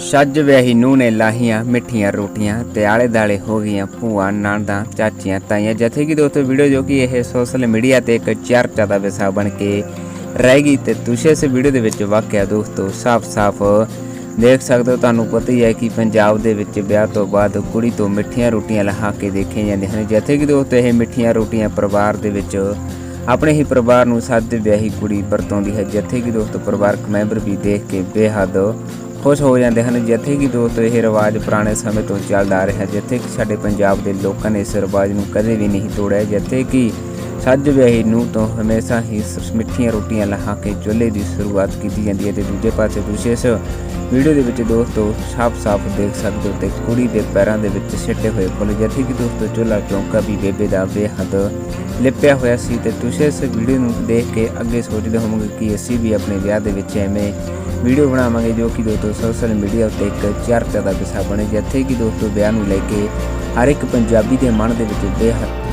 ਛੱਜ ਵਿਆਹੀ ਨੂੰ ਨੇ ਲਾਹੀਆਂ ਮਿੱਠੀਆਂ ਰੋਟੀਆਂ ਤੇ ਆਲੇ ਦਾਲੇ ਹੋ ਗਈਆਂ ਭੂਆ, ਨਾਨਦਾ, ਚਾਚੀਆਂ, ਤਾਈਆਂ ਜਥੇ ਕਿ ਦੋਸਤੋ ਵੀਡੀਓ ਜੋ ਕਿ ਇਹ ਸੋਸ਼ਲ ਮੀਡੀਆ ਤੇ ਇੱਕ ਚਰਚਾ ਦਾ ਵਿਸ਼ਾ ਬਣ ਕੇ ਰਹਿ ਗਈ ਤੇ ਤੁਸੀਂ ਇਸ ਵੀਡੀਓ ਦੇ ਵਿੱਚ ਵਾਕਿਆ ਦੋਸਤੋ ਸਾਫ਼-ਸਾਫ਼ ਦੇਖ ਸਕਦੇ ਹੋ। ਤੁਹਾਨੂੰ ਪਤਾ ਹੀ ਹੈ ਕਿ ਪੰਜਾਬ ਦੇ ਵਿੱਚ ਵਿਆਹ ਤੋਂ ਬਾਅਦ ਕੁੜੀ ਤੋਂ ਮਿੱਠੀਆਂ ਰੋਟੀਆਂ ਲਹਾ ਕੇ ਦੇਖੀਆਂ ਜਾਂਦੀਆਂ ਹਨ। ਜਿੱਥੇ ਕਿ ਦੋਸਤੋ ਇਹ ਮਿੱਠੀਆਂ ਰੋਟੀਆਂ ਪਰਿਵਾਰ ਦੇ ਵਿੱਚ ਆਪਣੇ ਹੀ ਪਰਿਵਾਰ ਨੂੰ ਸੱਜ ਵਿਆਹੀ ਕੁੜੀ ਵਰਤੋਂਦੀ ਹੈ। ਜਿੱਥੇ ਕਿ ਦੋਸਤੋ ਪਰਿਵਾਰਕ ਮੈਂਬਰ ਵੀ ਦੇਖ ਕੇ ਬੇਹੱਦ ਖੁਸ਼ ਹੋ ਜਾਂਦੇ ਹਨ ਜਿੱਥੇ ਕਿ ਦੋਸਤੋ, ਇਹ ਰਿਵਾਜ ਪੁਰਾਣੇ ਸਮੇਂ ਤੋਂ ਚੱਲਦਾ ਆ ਰਿਹਾ ਜਿੱਥੇ ਕਿ ਸਾਡੇ ਪੰਜਾਬ ਦੇ ਲੋਕਾਂ ਨੇ ਇਸ ਰਿਵਾਜ ਨੂੰ ਕਦੇ ਵੀ ਨਹੀਂ ਤੋੜਿਆ, ਜਿੱਥੇ ਕਿ ਸੱਜ ਵਿਆਹੀ ਨੂੰ ਤੋਂ ਹਮੇਸ਼ਾ ਹੀ ਸ- ਮਿੱਠੀਆਂ ਰੋਟੀਆਂ ਲਹਾ ਕੇ ਚੁੱਲ੍ਹੇ ਦੀ ਸ਼ੁਰੂਆਤ ਕੀਤੀ ਜਾਂਦੀ ਹੈ ਤੇ ਦੂਜੇ ਪਾਸੇ ਤੁਸੀਂ ਇਸ ਵੀਡੀਓ ਦੇ ਵਿੱਚ ਦੋਸਤੋ ਸਾਫ਼-ਸਾਫ਼ ਦੇਖ ਸਕਦੇ ਹੋ ਤੇ ਕੁੜੀ ਦੇ ਪੈਰਾਂ ਦੇ ਵਿੱਚ ਛਿੱਟੇ ਹੋਏ ਫੁੱਲ, ਜਿੱਥੇ ਕਿ ਦੋਸਤੋ ਚੁੱਲ੍ਹਾ ਚੌਂਕਾ ਵੀ ਬੇਬੇ ਦਾ ਬੇਹੱਦ ਲਿਪਿਆ ਹੋਇਆ ਸੀ ਤੇ ਤੁਸੀਂ ਇਸ ਵੀਡੀਓ ਨੂੰ ਦੇਖ ਕੇ ਅੱਗੇ ਸੋਚਦੇ ਹੋਵੋਗੇ ਕਿ ਅਸੀਂ ਵੀ ਆਪਣੇ ਵਿਆਹ ਦੇ ਵਿੱਚ ਐਵੇਂ ਵੀਡੀਓ ਬਣਾਵਾਂਗੇ ਜੋ ਕਿ ਦੋਸਤੋ ਸੋਸ਼ਲ ਮੀਡੀਆ ਉੱਤੇ ਇੱਕ ਚਰਚਾ ਦਾ ਵਿਸ਼ਾ ਬਣੇ, ਜਿੱਥੇ ਕਿ ਦੋਸਤੋ ਵਿਆਹ ਨੂੰ ਲੈ ਕੇ ਹਰ ਇੱਕ ਪੰਜਾਬੀ ਦੇ ਮਨ ਦੇ ਵਿੱਚ ਬੇਹੱਦ